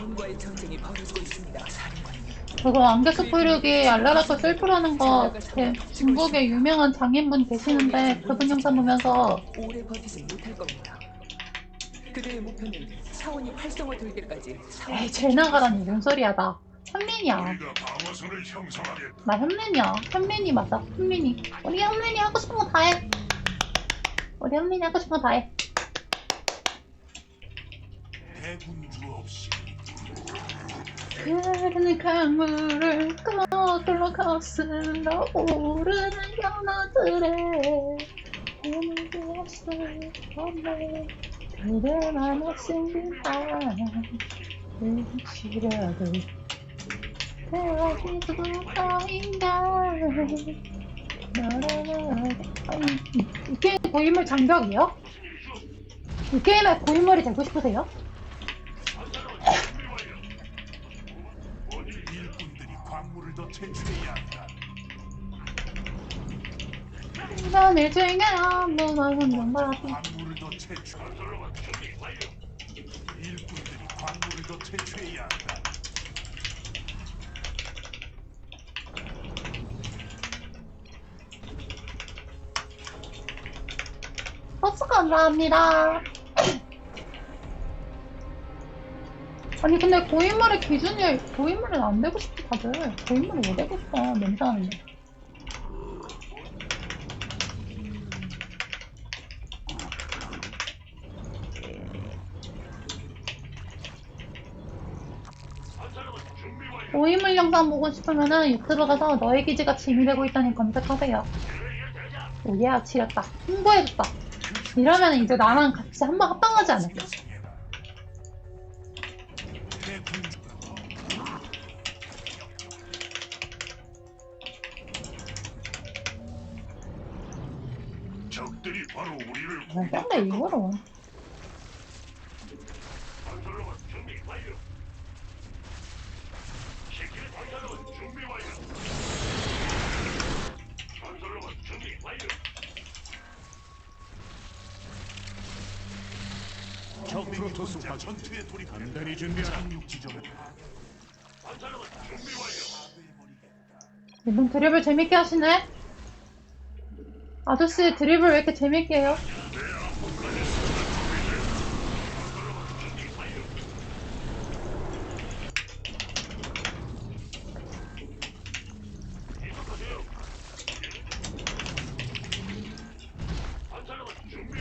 아몬과의 전쟁이 벌어지고 있습니다, 사령관님. 그거 안개 스포일기 알라라코 셀프라는 거 제- 중국에 유명한 장인분 계시는데 그분 영상 보면서 오래 버티지 못할 겁니다. 그들의 목표는 사원이 활성화 될 때까지 사원 에이 쟤 나가라니. 뭔 소리야 나 현민이야. 우리가 방어선을 형성하겠다. 나 현민이야. 현민이 맞아. 현민이. 우리 현민이 하고 싶은 거 다해. 우리 현민이 하고 싶은 거 다해. 대군주 없이 흐르는 강물을 거슬러 거슬러 오르는 연어들의 오늘도 없을 없네 그대만의 생긴다 혹시라도 태어지도 아닌가 이 게임 고인물 장벽이요? 이 게임의 고인물이 되고 싶으세요? 일꾼들이 광물을 더 채취해야 한다. 난 일주일에 아무나 봐도 광물을 더 채취하도록 일꾼들이 광물을 더 채취해야 한다. 버스 감사합니다. 아니 근데 고인물의 기준이 고인물은 안 되고 싶어 다들 고인물이 왜 되고 싶어 냄새나는데 고인물 영상 보고 싶으면은 유튜브 가서 너의 기지가 짐이 되고 있다니 검색하세요. 오예 치렸다. 홍보해줬다. 이러면 이제 나랑 같이 한번 합방하지 않을까? 우리를 아, 근데 이거로 건설로만 준비 완료. 시킬 건설로만 준비 완료. 건설로만 준비 완료. 적 프로토스가 전투에 돌입 단단히 준비하라. 착륙 지점을 건설로만 준비 완료. 이분 드립을 재밌게 하시네? 아저씨 드립을 왜 이렇게 재밌게 해요?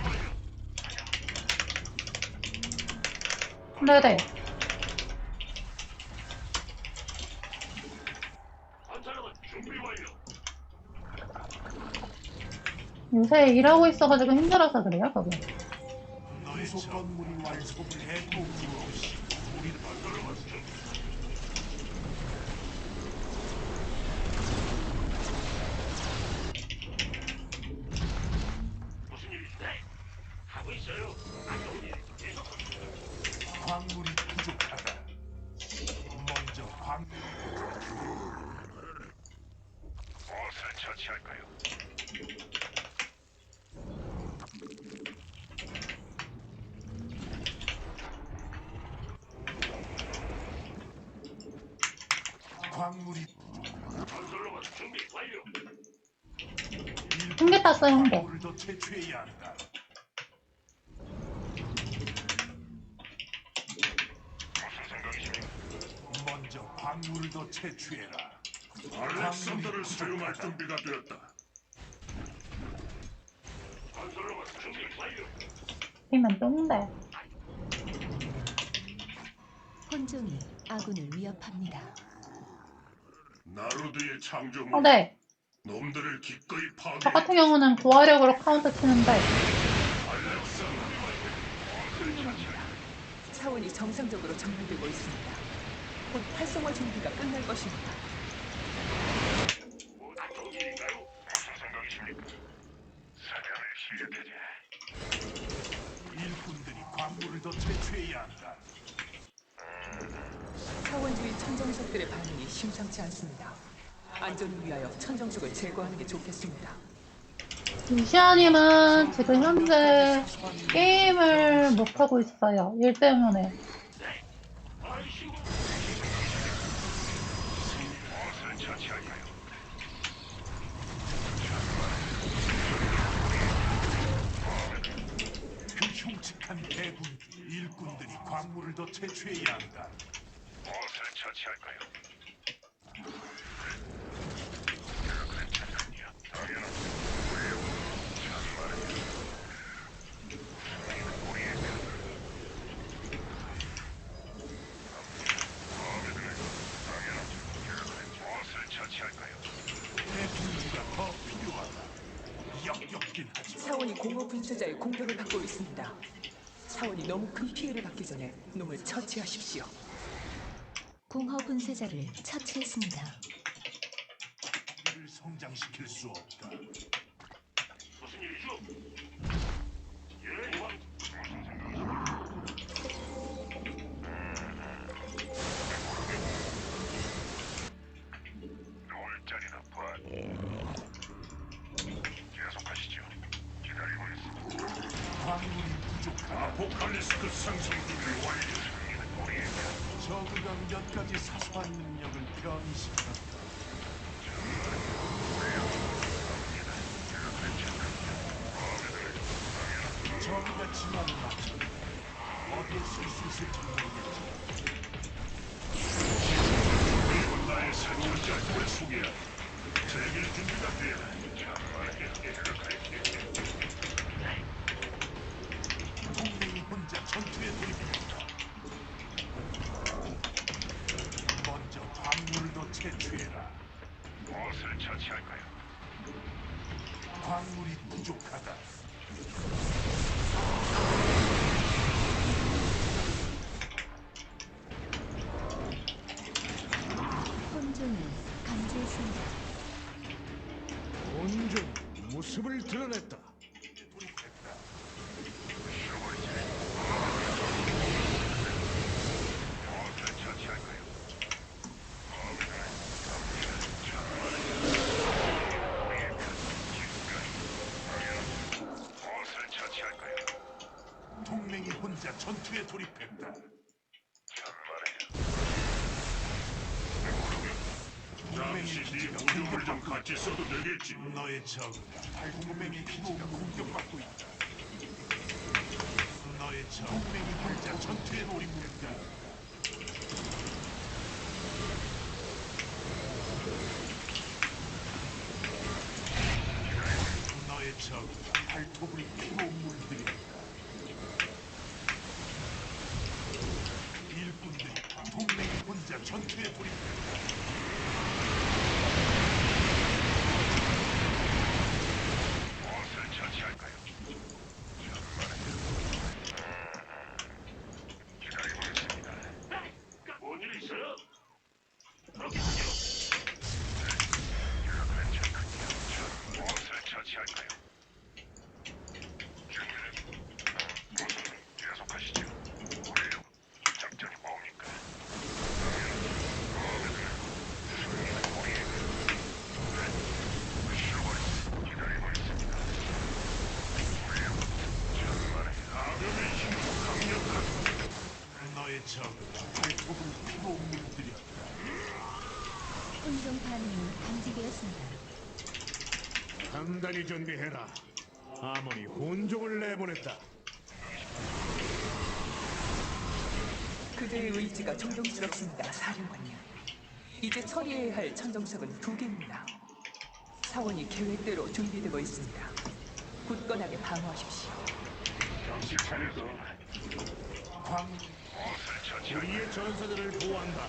완료. 네네 건설로만 준비 완료. 요새 일하고 있어가지고 힘들어서 그래요 거기 너의 건물이 완성을 해도 없이 우리는 건설로만 준비. 무슨 일이지? 하고 있어요. 안 좋은 일 계속. 광물이 부족하다. 먼저 광. 무엇을 처치할까요? 광물이 건설로만 준비 완료. 무슨 생각이십니까? 먼저 광물을 더 채취해라. 알렉산더를 사용할 준비가 되었다. 피면 똥데 혼종이 아군을 위협합니다. 나루드의 창조물 어, 네. 놈들을 기꺼이 파괴. 저 같은 경우는 고화력으로 카운터 치는데 사원이 정상적으로 전환되고 있습니다. 곧 활성화 준비가 끝날 것입니다. 일인가요? 무슨 생각이십니까? 일꾼들이 광물을 더 채취해야 한다. 사원주의 천정석들의 반응이 심상치 않습니다. 안전을 위하여 천정죽을 제거하는 게 좋겠습니다. 루시아님은 지금 현재 게임을 못하고 있어요. 일 때문에. 그 흉측한 대군 일꾼들이 광물을 더 채취해야 한다. 무엇을 처치할까요? 사원이 공허 분쇄자의 공격을 받고 있습니다. 사원이 너무 큰 피해를 받기 전에 놈을 처치하십시오. 공허 분쇄자를 처치했습니다. 를 성장시킬 수 없다. 무슨 일이죠? 예, 왕. 놓을 자리나 봐. 계속하시죠. 기다리고 있습니다. 광물이 부족하다. 아포칼리스크 상승 준비 완료. 우리에게. 저그가 몇 가지 사소한 능력을 변이시켰다. 저그가 지원을 맞춰 어디에 쓸수 있을지 모르겠지. 이건 나의 선전자의 소개야. 즐길 준비가 되라. 참말이야. 동맹이 혼자 전투에 돌입했다. 먼저 광물을 더 채취해라. 무엇을 처치할까요? 광물이 부족하다. 혼종이 감지했습니다. 온종 모습을 드러냈다. 무엇을 처치할까요? 무엇을 처치할까요? 동맹이 혼자 전투에 돌입했다. 동맹이 잠시 네 우주를 좀 같이 써도 되겠지. 너의 적은 동맹의 기지가 공격받고 있다. 너의 적 동맹이 혼자 전투에 돌입했다. 너의 적 발톱을 피로 물들인다. 일꾼들이 동맹이 혼자 전투에 돌입했다. 무엇을 처치할까요? 기다리고 있습니다. 뭔일 있어요? 그렇게 하죠. 괜찮군요. 무엇을 처치할까요? 준비는 계속하시죠. 우리요. 작전이 뭡니까? 승리는 우리에게. 기다리고 있습니다. 정말 감염의 힘은 강력하다. 너의 적 발톱을 피로 물들였다. 혼종 반응이 감지되었습니다. 단단히 준비해라. 아몬이 혼종을 내보냈다. 그대의 의지가 존경스럽습니다, 사령관님. 이제 처리해야 할 천정석은 두 개입니다. 사원이 계획대로 준비되고 있습니다. 굳건하게 방어하십시오. 정신 차려서 광? 우리의 전사들을 보호한다.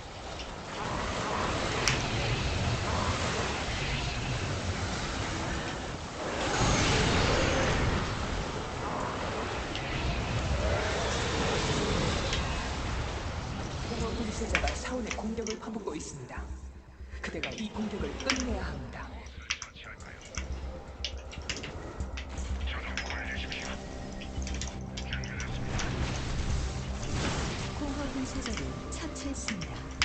공허 분쇄자가 사원의 공격을 퍼붓고 있습니다. 그대가 이 공격을 끝내야 합니다. 공허 분쇄자를 처치했습니다.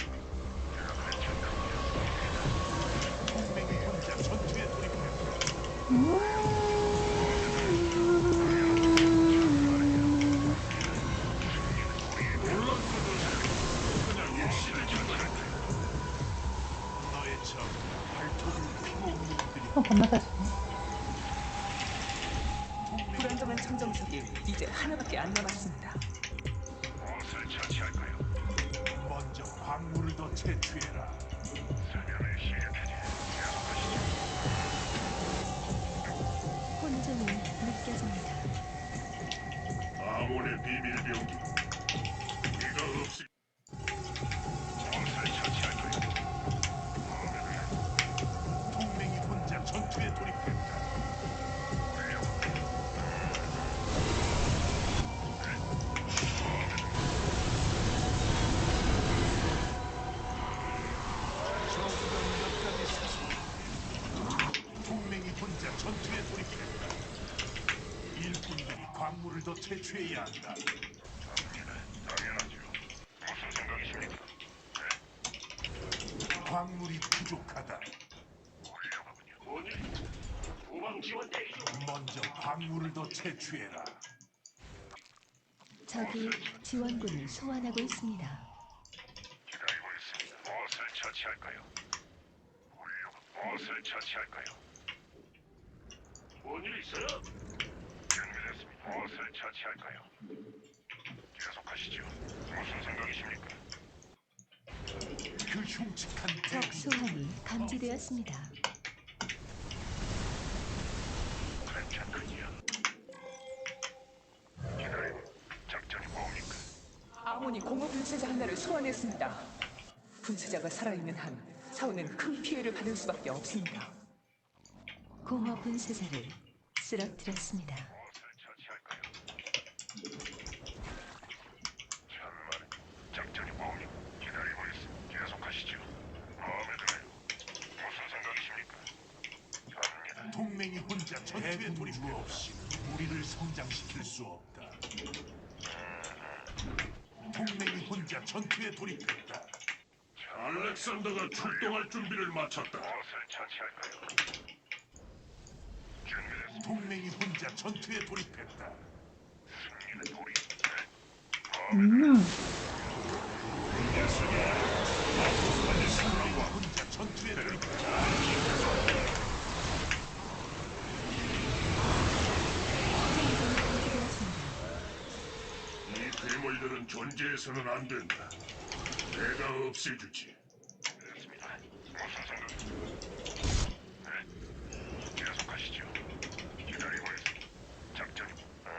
피 광물을 더 채취해야 한다. 당연하죠. 무슨 생각이십니까? 광물이 부족하다. 훌륭하군요. 뭔 일? 후방 지원 대기 중. 먼저 광물을 더 채취해라. 적이 지원군을 소환하고 있습니다. 기다리고 있습니다. 무엇을 처치할까요? 훌륭. 무엇을 처치할까요? 뭔일 있어요? 무엇을 처치할까요? 계속하시죠. 무슨 생각이십니까? 그 흉측한 적 소환이 감지되었습니다. 괜찮군요. 기다리고 작전이 뭡니까? 아몬이 공허 분쇄자 하나를 소환했습니다. 분쇄자가 살아있는 한 사원은 큰 피해를 받을 수밖에 없습니다. 공허 분쇄자를 쓰러뜨렸습니다. 무엇을 처치할까요? 참말 작전이 뭡니까? 기다리고 있습니다. 계속하시죠. 마음에 들어요. 무슨 생각이십니까? 갑니다. 동맹이 혼자 돌입 없이 우리를 성장시킬 수 없다. 동맹이 혼자 전투에 돌입했다. 알렉산더가 출동할 준비를 마쳤다. 무엇을 처치할까요? 준비됐습니다. 동맹이 혼자 전투에 돌입했다. 승리는 우리. 음, 동맹이 혼자 전투에 돌입했다. 이 괴물들은 존재해서는 안 된다. 내가 없애주지. 됐습니다. 무슨 생각? 네. 계속하시죠. 기다리고 있습니다. 작전이 음,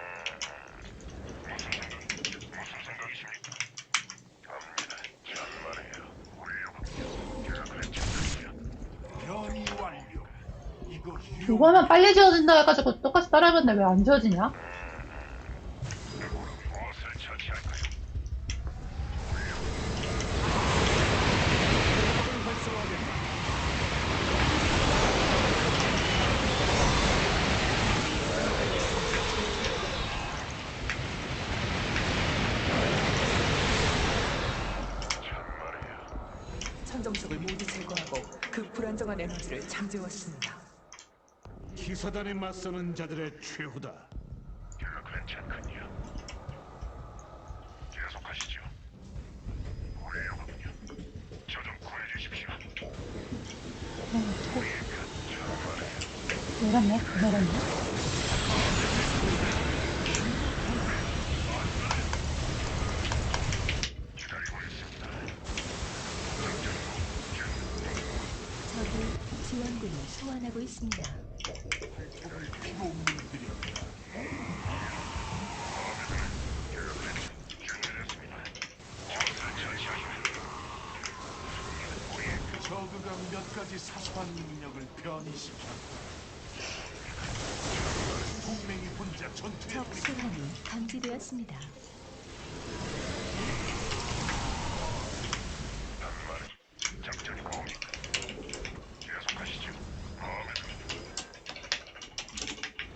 무슨 생각? 무슨 생각이십니까? 갑니다. 정말이에요. 훌륭하군요. 계획을 진행이야. 변이 완료. 이거 유 이거면 빨리 지어진다 해가지고 똑같이 따라하는데 왜안 지어지냐? 무엇을 처치할까요? 천정석을 모두 제거하고 그 불안정한 에너지를 잠재웠습니다. 기사단에 맞서는 자들의 최후다. 제가 괜찮군요. 계속하시죠. 훌륭하군요. 저좀 구해주십시오. 내렸네, 내렸네. 기다리고 있습니다. 적이 지원군을 소환하고 있습니다. 을 필요 없는 들이었다. 준비됐습니다. 무엇을 처치하십니까? 저그가 몇 가지 사소한 능력을 변이시켰다. 동맹이 혼자 전투에 적 돌입 소환이 감지되었습니다. 단말은 작전이 뭡니까? 계속하시죠. 마음에 듭니다.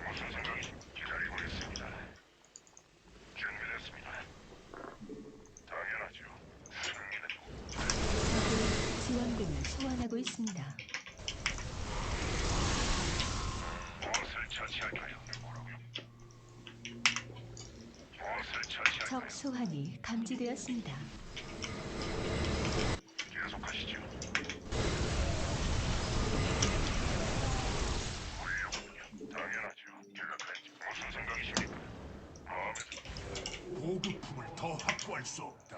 무슨 생각이 기다리고 있습니다. 준비됐습니다. 당연하죠. 승리는 적이 지원군을 소환하고 있습니다. 무엇을 처치할까요? 뭐라고요? 무엇을 처치할까요? 적 소환이 감지되었습니다. 계속하시죠. 당연하죠. 무슨 생각이십니까? 용서할 수 없다.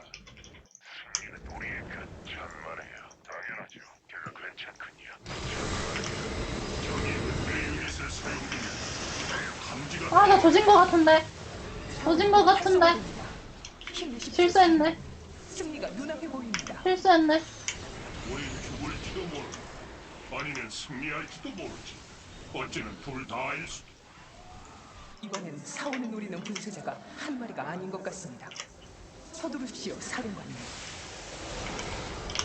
승리는 우리의 것. 천만에요. 당연하죠. 결국 괜찮군요. 감지가 아, 나 조진 거 같은데. 조진 거 같은데. 실수했네. 승리가 눈앞에 보입니다. 실수했네. 우린 죽을지도 모르고 아니면 승리할지도 모르지. 어찌는 둘 다일 수도. 이번엔 사원을 노리는 분쇄자가 한 마리가 아닌 것 같습니다. 서두르십시오, 사령관님.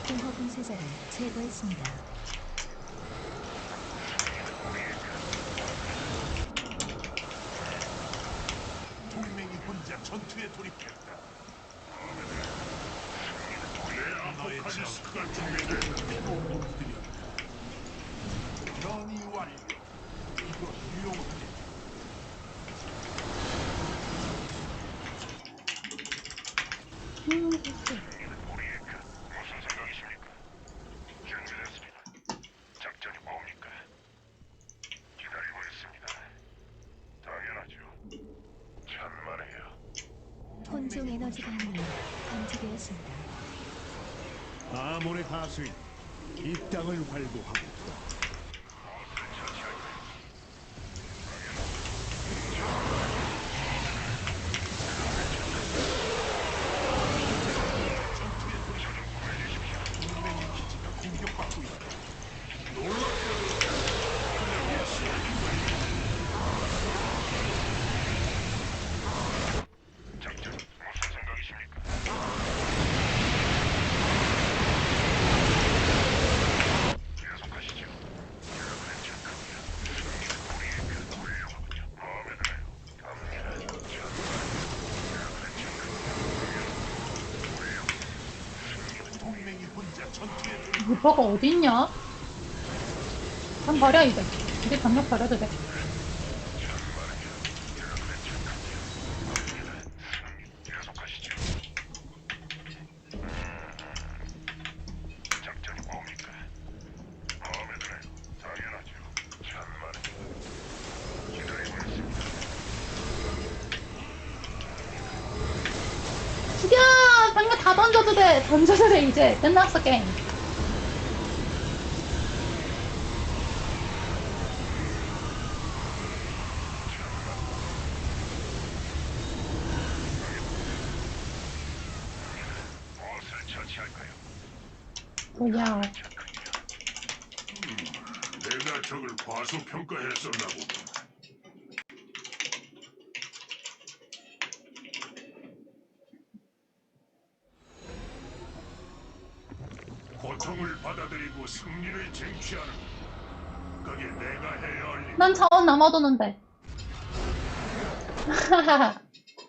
공허 분쇄자를 제거했습니다. 동맹이 혼자 전투에 돌입했다. 내 아포칼리스크가 준비됐다. 변이 완료. 이거 유용하네. 우리의 것. 무슨 생각이십니까? 준비됐습니다. 작전이 뭡니까? 기다리고 있습니다. 당연하죠. 천만에요. 혼종 에너지 반응이 감지되었습니다. 아몬의 하수인 이 땅을 활보하고 동맹의 기지가 공격받고 있다. 작전 무슨 생각이십니까? 계속하시죠. 결국 괜찮군요. 승리는 우리의 것. 훌륭하군요. 마음에 들어요. 갑니다. 전 동맹이 혼자 리버가 어딨냐? 한 버려, 이제. 이제 병력 버려도 돼. 죽여! 병력 다 던져도 돼. 던져도 돼, 이제. 끝났어, 게임. 무엇을 처치 할까요? 뭐야. 내가 적을 과소평가했었나 보군. 고통을 받아들이고 승리를 쟁취하는 것. 그게 내가 해야 할 일. 난 자원 남아도는데.